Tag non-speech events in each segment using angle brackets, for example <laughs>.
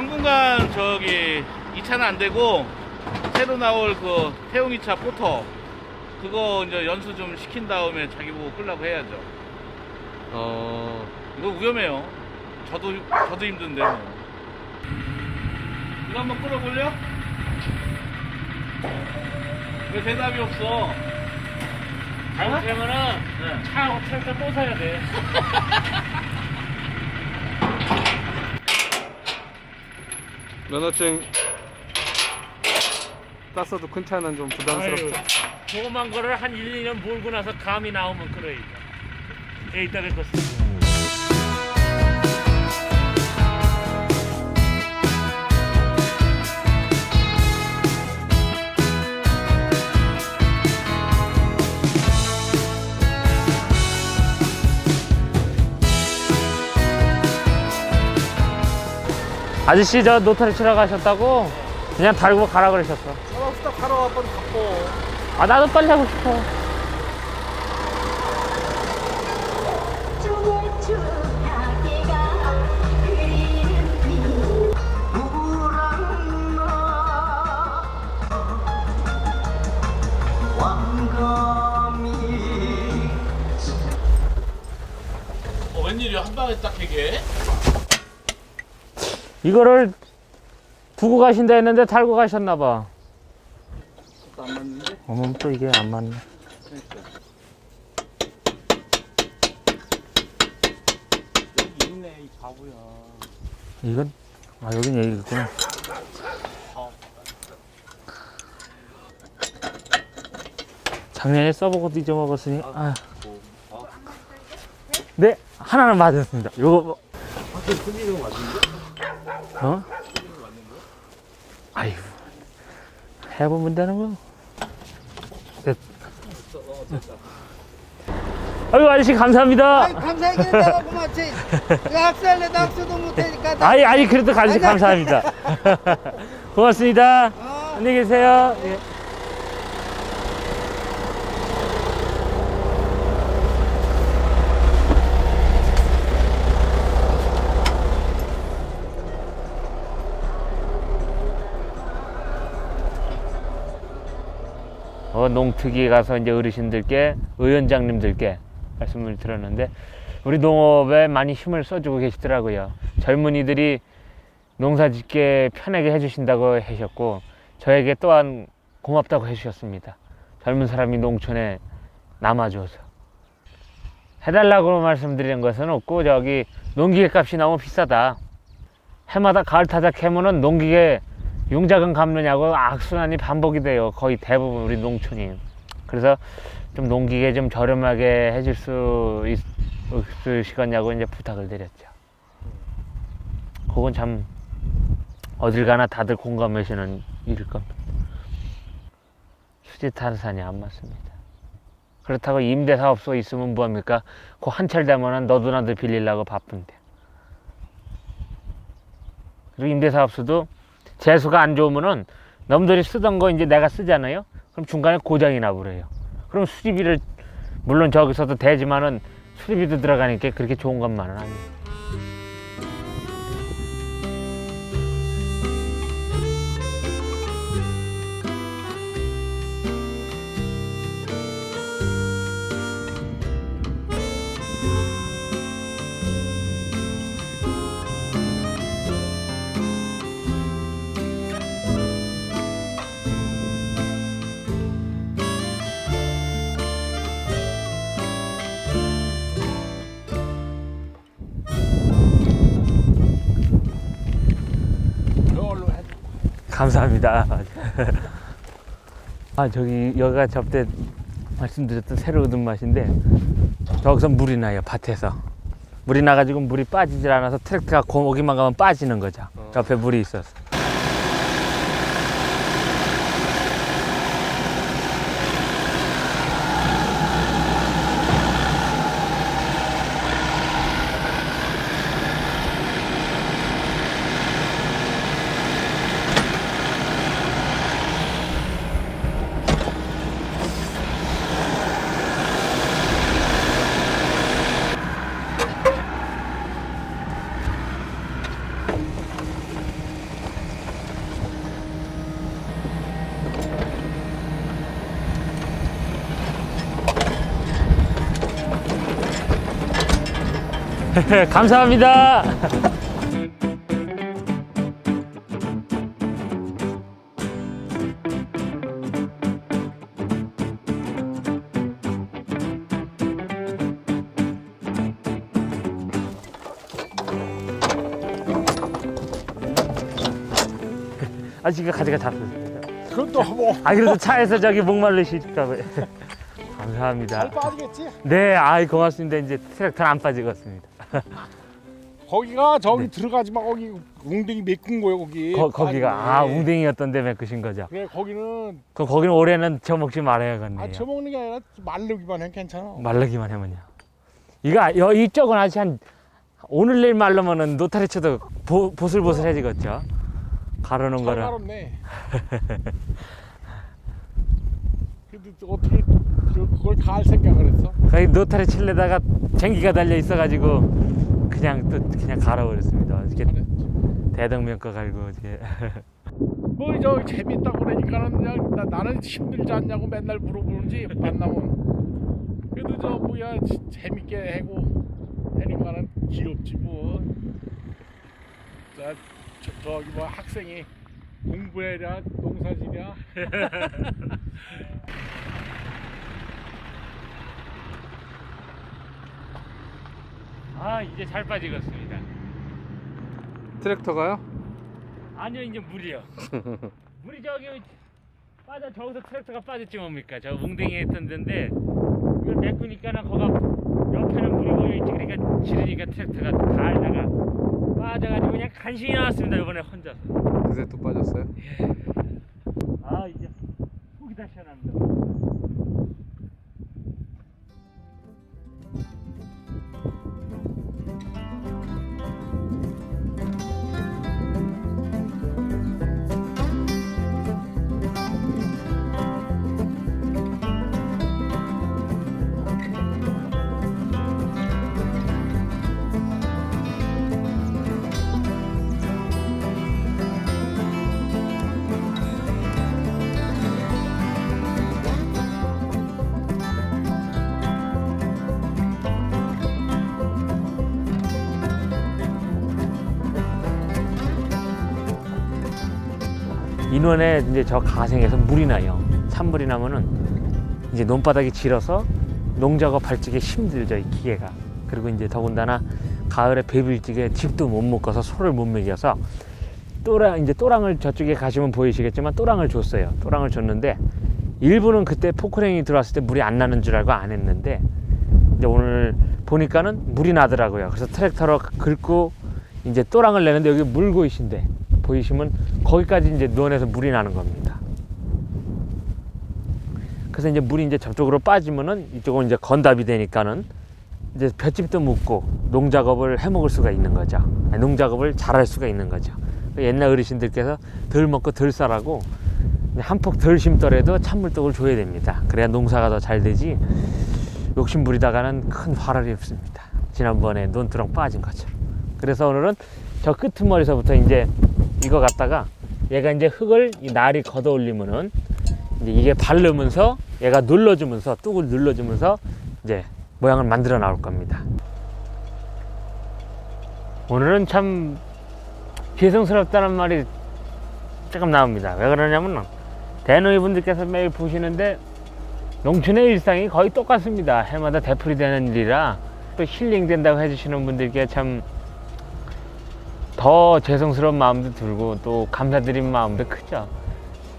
당분간 저기 2차는 안 되고 새로 나올 그 태용 2차 포터 그거 이제 연수 좀 시킨 다음에 자기 보고 끌라고 해야죠. 어, 이거 위험해요. 저도 저도 힘든데 뭐. 이거 한번 끌어볼려? 왜 대답이 없어? 잘못하면은 네. 차하고 트랙터 또 사야 돼. <laughs> 면허증 땄어도 큰 차는 좀 부담스럽죠. 조그만 거를 한 1, 2년 몰고 나서 감이 나오면 그래야죠. 에이따 될것 아저씨 저 노타리 치러 가셨다고? 그냥 달고 가라 그러셨어. 차박 스탑 하러 와번 바빠. 아 나도 빨리 하고 싶어. 어, 웬일이야 한 방에 딱 되게? 이거를 두고 가신다 했는데 달고 가셨나 봐. 안 맞는데? 어머 또 이게 안 맞네. 여기 있네 이 바보야. 이건 아 여긴 여기 있구나. 작년에 써보고도 잊어먹었으니 아. 네 하나는 맞았습니다. 요거 뭐- 어? 아이고 해보면 되는 거. 됐. 아이고 아저씨 감사합니다. 감사하게 내가 고맙지. 학살래도 학수도 못하니까. 나- 아니 아니 그래도 아저씨 아니, 감사합니다. <laughs> 고맙습니다. 어. 안녕히 계세요. 예. 어, 농특위에 가서 이제 어르신들께 의원장님들께 말씀을 들었는데 우리 농업에 많이 힘을 써주고 계시더라고요. 젊은이들이 농사 짓게 편하게 해주신다고 하셨고 저에게 또한 고맙다고 해주셨습니다. 젊은 사람이 농촌에 남아줘서 해달라고 말씀드리는 것은 없고 저기 농기계 값이 너무 비싸다. 해마다 가을 타작 해면은 농기계 용자금 갚느냐고 악순환이 반복이 돼요. 거의 대부분 우리 농촌이. 그래서 좀 농기계 좀 저렴하게 해줄 수 있, 없으시겠냐고 이제 부탁을 드렸죠. 그건 참 어딜 가나 다들 공감하시는 일일 겁니다. 수지 탄산이 안 맞습니다. 그렇다고 임대 사업소 있으면 뭐합니까? 그 한철 되면은 너도 나도 빌리려고 바쁜데. 그리고 임대 사업소도 재수가 안 좋으면은 남들이 쓰던 거 이제 내가 쓰잖아요. 그럼 중간에 고장이 나버려요. 그럼 수리비를 물론 저기서도 되지만은 수리비도 들어가니까 그렇게 좋은 것만은 아니에요. 감사합니다. 아 저기 여기가 접대 말씀드렸던 새로 얻은 맛인데 저기서 물이 나요 밭에서 물이 나가지고 물이 빠지질 않아서 트랙터가 거기만 가면 빠지는 거죠. 옆에 물이 있어서. <laughs> 감사합니다. 아 지금 가져가 잡혔습니다. 그것도 뭐. 아 그래도 차에서 저기 목말르실까 봐요. <laughs> 감사합니다. 빠지겠지? 네, 아이 고맙습니다. 이제 트랙터 안 빠지겠습니다. <laughs> 거기가 저기 들어가지 마. 거기 웅덩이 메꾼 거예요, 거기. 거, 거기가 아 빠지네. 웅댕이였던 데 메꾸신 거죠? 그래, 거기는 그럼 거기는 올해는 저 먹지 말아야겠네요. 아, 처먹는 게 아니라 말르기만 해 괜찮아. 말르기만 하면요. 이거 여, 이쪽은 아직 한 오늘 내일 말르면은 노타리 쳐도 보, 보슬보슬해지겠죠. 가르는 거를. 살가롭네. 근데 또 어떻게 저- 그걸 갈 생각을 했어? 거기 노타리 칠려다가 쟁기가 달려 있어가지고 그냥 또 그냥 갈아버렸습니다. 이렇게. 대동면거 갈고 이렇게. <laughs> 뭐저 재밌다고 그러니까는 그냥 나, 나는 힘들지 않냐고 맨날 물어보는지 만나면 그래도 저 뭐야 지- 재밌게 하고 하니까는 귀엽지 뭐. 자, 저, 저기 뭐 학생이 공부해라 농사지냐 <laughs> 아 이제 잘 빠지겠습니다. 트랙터가요? 아니요 이제 물이요. <laughs> 물이 저기 빠져 저기서 트랙터가 빠졌지 뭡니까? 저 웅댕이에 있던 데인데 이걸 메꾸니까는 거가 옆에는 물이 고여 있지 그러니까 지르니까 트랙터가 다 알다가 빠져가지고 그냥 간신히 나왔습니다 이번에 혼자서. 그새 또 빠졌어요? 아 이제 속이 다 시원합니다. 인원에 이제 저 가생에서 물이 나요. 찬물이 나면은 이제 논바닥이 질어서 농작업 할 적에 힘들죠 이 기계가. 그리고 이제 더군다나 가을에 배빌직에 집도 못 묶어서 소를 못 먹여서 또랑 이제 또랑을 저쪽에 가시면 보이시겠지만 또랑을 줬어요. 또랑을 줬는데 일부는 그때 포크레인이 들어왔을 때 물이 안 나는 줄 알고 안 했는데 이제 오늘 보니까는 물이 나더라고요. 그래서 트랙터로 긁고 이제 또랑을 내는데 여기 물고이신데 보이시면 거기까지 이제 논에서 물이 나는 겁니다. 그래서 이제 물이 이제 저쪽으로 빠지면은 이쪽은 이제 건답이 되니까는 이제 볏짚도 묻고 농작업을 해 먹을 수가 있는 거죠. 농작업을 잘 할 수가 있는 거죠. 옛날 어르신들께서 덜 먹고 덜 싸라고 한 폭 덜 심더라도 찬물떡을 줘야 됩니다. 그래야 농사가 더 잘 되지 욕심 부리다가는 큰 화를 입습니다. 지난번에 논두렁 빠진 것처럼. 그래서 오늘은 저 끄트머리서부터 이제 이거 갖다가 얘가 이제 흙을 이 날이 걷어 올리면은 이제 이게 바르면서 얘가 눌러주면서 뚝을 눌러주면서 이제 모양을 만들어 나올 겁니다. 오늘은 참 죄송스럽다는 말이 조금 나옵니다. 왜 그러냐면 대노이 분들께서 매일 보시는데 농촌의 일상이 거의 똑같습니다. 해마다 되풀이 되는 일이라 또 힐링 된다고 해주시는 분들께 참 더 죄송스러운 마음도 들고 또 감사드린 마음도 크죠.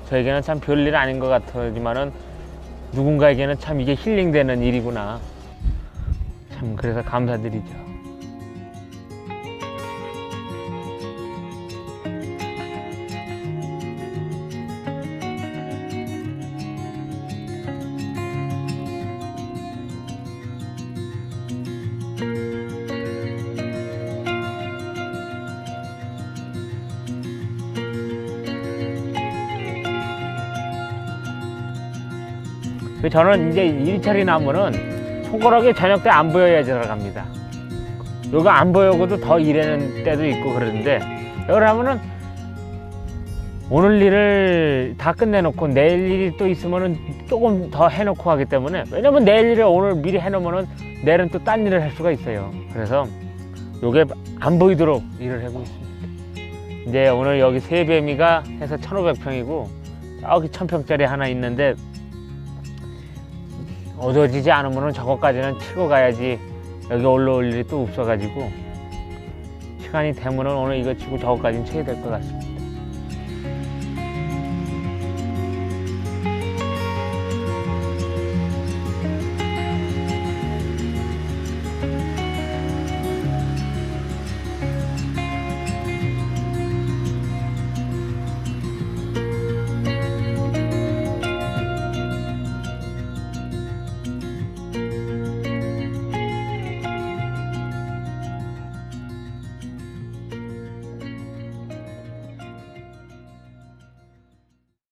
저에게는 참 별일 아닌 것 같지만은 누군가에게는 참 이게 힐링되는 일이구나. 참 그래서 감사드리죠. 저는 이제 일처리 나무는 손가락에 저녁 때 안 보여야 들어갑니다. 요거 안 보여고도 더 일하는 때도 있고 그러는데 이걸 하면은 오늘 일을 다 끝내놓고 내일 일이 또 있으면은 조금 더 해놓고 하기 때문에 왜냐면 내일 일을 오늘 미리 해놓으면은 내일은 또 딴 일을 할 수가 있어요. 그래서 요게 안 보이도록 일을 하고 있습니다. 이제 오늘 여기 세배미가 해서 1,500평이고 저기 1,000평짜리 하나 있는데 어두워지지 않으면 저거까지는 치고 가야지 여기 올라올 일이 또 없어가지고 시간이 되면은 오늘 이거 치고 저거까지는 쳐야 될 것 같습니다.